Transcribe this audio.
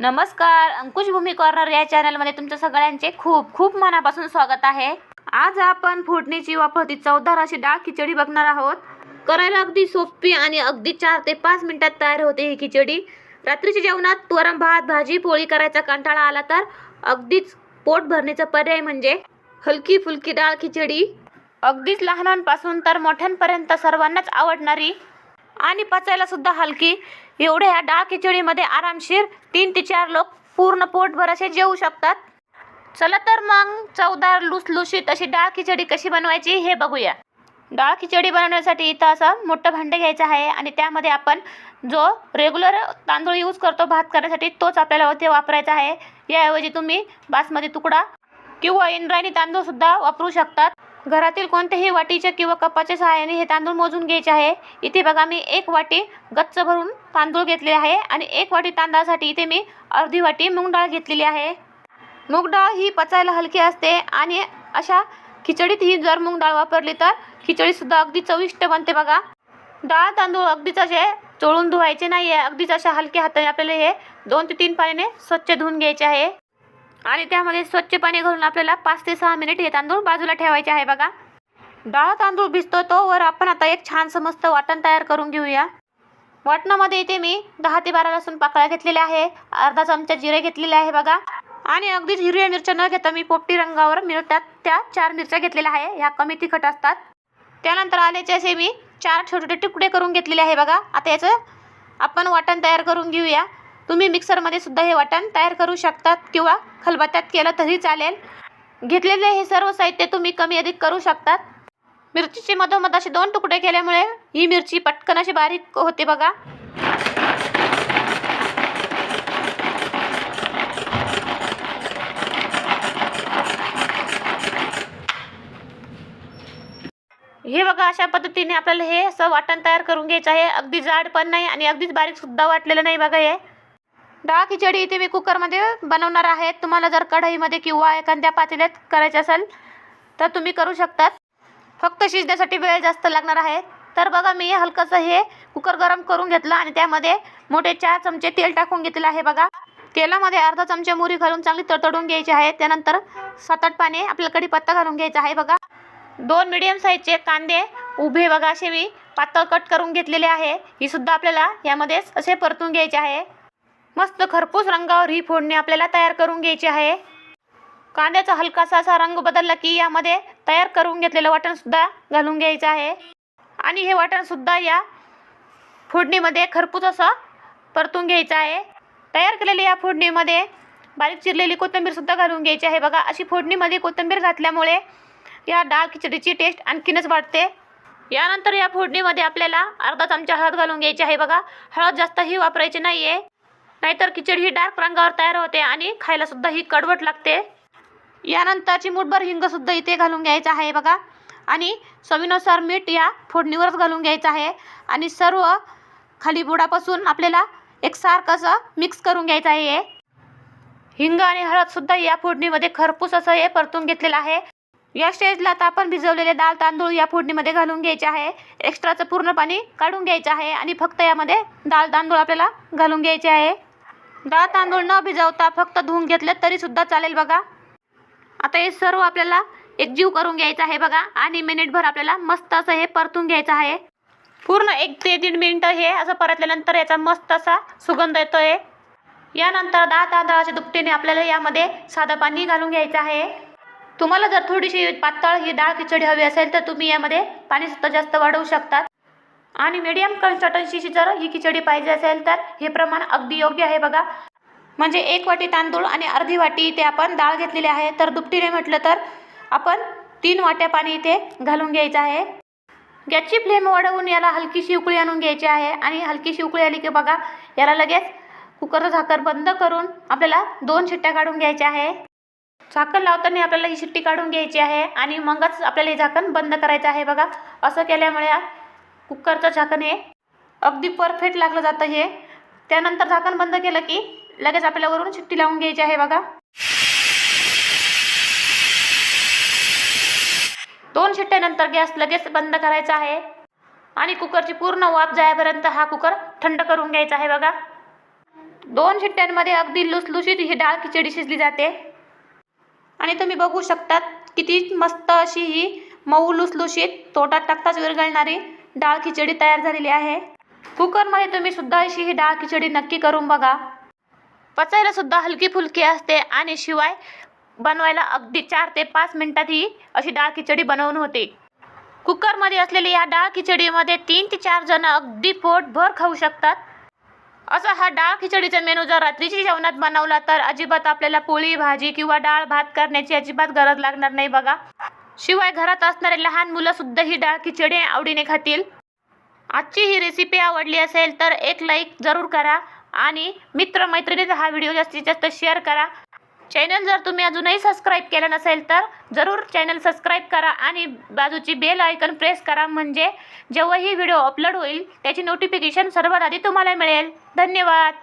नमस्कार अंकुश भूमी कॉर्नर या चॅनलमध्ये तुमच्या सगळ्यांचे खूप खूप मनापासून स्वागत आहे. आज आपण फोडणीची वापरती चवदार अशी डाळ खिचडी बघणार आहोत. करायला अगदी सोपी आणि अगदी चार ते पाच मिनिटात तयार होते ही खिचडी. रात्रीच्या जेवणात वरण भात भाजी पोळी करायचा कंटाळा आला तर अगदीच पोट भरण्याचा पर्याय म्हणजे हलकी फुलकी डाळ खिचडी. अगदीच लहानांपासून तर मोठ्यांपर्यंत सर्वांनाच आवडणारी आणि पचायला सुद्धा हलकी. एवढ्या ह्या डाळ खिचडीमध्ये आरामशीर तीन ते चार लोक पूर्ण पोटभर असे जेवू शकतात. चला तर मग चवदार लुसलुशीत अशी डाळ खिचडी कशी बनवायची हे बघूया. डाळ खिचडी बनवण्यासाठी इथं असं मोठं भांडे घ्यायचं आहे आणि त्यामध्ये आपण जो रेग्युलर तांदूळ यूज करतो भात करण्यासाठी तोच आपल्याला ते वापरायचा आहे. याऐवजी तुम्ही बासमती तुकडा किंवा इंद्रायणी तांदूळसुद्धा वापरू शकतात. घरातील कोणत्याही वाटीच्या किंवा कपाच्या सहाय्याने हे तांदूळ मोजून घ्यायचे आहे. इथे बघा मी एक वाटी गच्च भरून तांदूळ घेतले आहे आणि एक वाटी तांदळासाठी इथे मी अर्धी वाटी मूगडाळ घेतलेली आहे. मूगडाळ ही पचायला हलकी असते आणि अशा खिचडीत ही जर मूगडाळ वापरली तर खिचडीसुद्धा अगदी चविष्ट बनते बघा. डाळ तांदूळ अगदीच असे चोळून धुवायचे नाही आहे अगदीच अशा हलक्या हाताने आपल्याला हे दोन ते तीन पाण्याने स्वच्छ धुवून घ्यायचे आहे. आणि त्यामध्ये स्वच्छ पाणी घालून आपल्याला पाच ते सहा मिनिट हे तांदूळ बाजूला ठेवायचे आहे बघा. डाळ तांदूळ भिजतो तोवर आपण आता एक छानसं मस्त वाटण तयार करून घेऊया. वाटणामध्ये इथे मी दहा ते बारा लसूण पाकळ्या घेतलेल्या आहे अर्धा चमचा जिरे घेतलेले आहे बघा. आणि अगदीच हिरव्या मिरच्या न घेता मी पोपटी रंगावर मिळतात त्या चार मिरच्या घेतलेल्या आहे ह्या कमी तिखट असतात. त्यानंतर आल्याचे असे मी चार छोटे छोटे तुकडे करून घेतलेले आहे बघा. आता याचं आपण वाटण तयार करून घेऊया. तुम्ही मिक्सरमध्ये सुद्धा हे वाटण तयार करू शकतात किंवा खलबत्त्यात केलं तरी चालेल. घेतलेले हे सर्व साहित्य तुम्ही कमी अधिक करू शकतात. मिरचीचे मधोमध असे दोन तुकडे केल्यामुळे ही मिरची पटकन अशी बारीक होते बघा. हे बघा अशा पद्धतीने आपल्याला हे असं वाटण तयार करून घ्यायचं आहे. अगदी जाड पण नाही आणि अगदीच बारीक सुद्धा वाटलेलं नाही बघा हे. डाळ खिचडी इथे मी कुकरमध्ये बनवणार आहे. तुम्हाला जर कढईमध्ये किंवा एखाद्या पातेल्यात करायचे असेल तर तुम्ही करू शकतात. फक्त शिजण्यासाठी वेळ जास्त लागणार आहे. तर बघा मी हलकंसं हे कुकर गरम करून घेतलं आणि त्यामध्ये मोठे चार चमचे तेल टाकून घेतलेलं आहे बघा. तेलामध्ये अर्धा चमचे मुरी घालून चांगली तडतडून घ्यायची आहे. त्यानंतर सात आठ पाने आपल्याला कढीपत्ता घालून घ्यायचा आहे बघा. दोन मिडियम साईजचे कांदे उभे बघा असे मी पातळ कट करून घेतलेले आहे. ही सुद्धा आपल्याला यामध्येच असे परतून घ्यायचे आहे. मस्त खरपूस रंगावर ही फोडणी आपल्याला तयार करून घ्यायची आहे. कांद्याचा हलकासा असा रंग बदलला की यामध्ये तयार करून घेतलेलं वाटणसुद्धा घालून घ्यायचं आहे. आणि हे वाटणसुद्धा या फोडणीमध्ये खरपूस असं परतून घ्यायचं आहे. तयार केलेल्या या फोडणीमध्ये बारीक चिरलेली कोथिंबीरसुद्धा घालून घ्यायची आहे. बघा अशी फोडणीमध्ये कोथिंबीर घातल्यामुळे या डाळ खिचडीची टेस्ट आणखीनच वाढते. यानंतर या फोडणीमध्ये आपल्याला अर्धा चमचा हळद घालून घ्यायची आहे. बघा हळद जास्तही वापरायची नाही आहे नाहीतर खिचडी ही डार्क रंगावर तयार होते आणि खायला सुद्धा ही कडवट लागते. यानंतरची मुठभर हिंगसुद्धा इथे घालून घ्यायचं आहे बघा. आणि चवीनुसार मीठ या फोडणीवरच घालून घ्यायचं आहे. आणि सर्व खाली बुडापासून आपल्याला एक सारखं असं मिक्स करून घ्यायचं आहे हे. हिंग आणि हळदसुद्धा या फोडणीमध्ये खरपूस असं हे परतून घेतलेलं आहे. या स्टेजला आता आपण भिजवलेले डाळ तांदूळ या फोडणीमध्ये घालून घ्यायचे आहे. एक्स्ट्राचं पूर्ण पाणी काढून घ्यायचं आहे आणि फक्त यामध्ये डाळ तांदूळ आपल्याला घालून घ्यायचे आहे. डाळ तांदूळ न भिजवता फक्त धुवून घेतले तरीसुद्धा चालेल बघा. आता हे सर्व आपल्याला एकजीव करून घ्यायचं आहे बघा आणि मिनिटभर आपल्याला मस्त असं हे परतून घ्यायचं आहे. पूर्ण एक ते दीड मिनिटं हे असं परतल्यानंतर याचा मस्त असा सुगंध येतोय. यानंतर डाळ तांदळाच्या दुपटीने आपल्याला यामध्ये साधं पाणी घालून घ्यायचं आहे. तुम्हाला जर थोडीशी पातळ ही डाळ खिचडी हवी असेल तर तुम्ही यामध्ये पाणीसुद्धा जास्त वाढवू शकतात. आणि मीडियम कन्सिस्टन्सीची जर ही खिचडी पाहिजे असेल तर हे प्रमाण अगदी योग्य आहे बघा. म्हणजे एक वाटी तांदूळ आणि अर्धी वाटी इथे आपण डाळ घेतलेली आहे. तर दुपटीने म्हटलं तर आपण तीन वाट्या पाणी इथे घालून घ्यायचं आहे. गॅसची फ्लेम वाढवून याला हलकीशी उकळी आणून घ्यायची आहे. आणि हलकीशी उकळी आली की बघा याला लगेच कुकरचं झाकर बंद करून आपल्याला दोन शिट्ट्या काढून घ्यायच्या आहे. झाकण लावताना आपल्याला ही शिट्टी काढून घ्यायची आहे. आणि मगच आपल्याला हे झाकण बंद करायचं आहे बघा. असं केल्यामुळे कुकरचं झाकण हे अगदी परफेक्ट लागलं जातं हे. त्यानंतर झाकण बंद केलं की लगेच आपल्याला वरून शिट्टी लावून घ्यायची आहे बघा. दोन शिट्ट्यानंतर गॅस लगेच बंद करायचा आहे. आणि कुकरची पूर्ण वाफ जायपर्यंत हा कुकर थंड करून घ्यायचा आहे बघा. दोन शिट्ट्यांमध्ये अगदी लुसलुशीत ही डाळ खिचडी शिजली जाते. आणि तुम्ही बघू शकतात किती मस्त अशी ही मऊ लुसलुशीत तोटात टाकताच विरघळणारी डाळ खिचडी तयार झालेली आहे. कुकरमध्ये तुम्ही सुद्धा अशी ही डाळ खिचडी नक्की करून बघा. पचायला सुद्धा हलकी फुलकी असते आणि शिवाय बनवायला अगदी चार ते पाच मिनटात ही अशी डाळ खिचडी बनवून होते. कुकरमध्ये असलेली या डाळ खिचडीमध्ये तीन ते चार जण अगदी पोटभर खाऊ शकतात. असा हा डाळ खिचडीचा मेनू जर रात्रीची जेवणात बनवला तर अजिबात आपल्याला पोळी भाजी किंवा डाळ भात करण्याची अजिबात गरज लागणार नाही बघा. शिवाय घरात असणारे लहान मुलं सुद्धा ही डाळ खिचडी आवडीने खातील. आजची ही रेसिपी आवडली असेल तर एक लाईक जरूर करा आणि मित्रमैत्रिणीचा हा व्हिडिओ जास्तीत जास्त शेअर करा. चॅनल जर तुम्ही अजूनही सबस्क्राईब केलं नसेल तर जरूर चॅनल सबस्क्राईब करा आणि बाजूची बेल आयकन प्रेस करा म्हणजे जेव्हाही व्हिडिओ अपलोड होईल त्याची नोटिफिकेशन सर्वात आधी तुम्हाला मिळेल. धन्यवाद!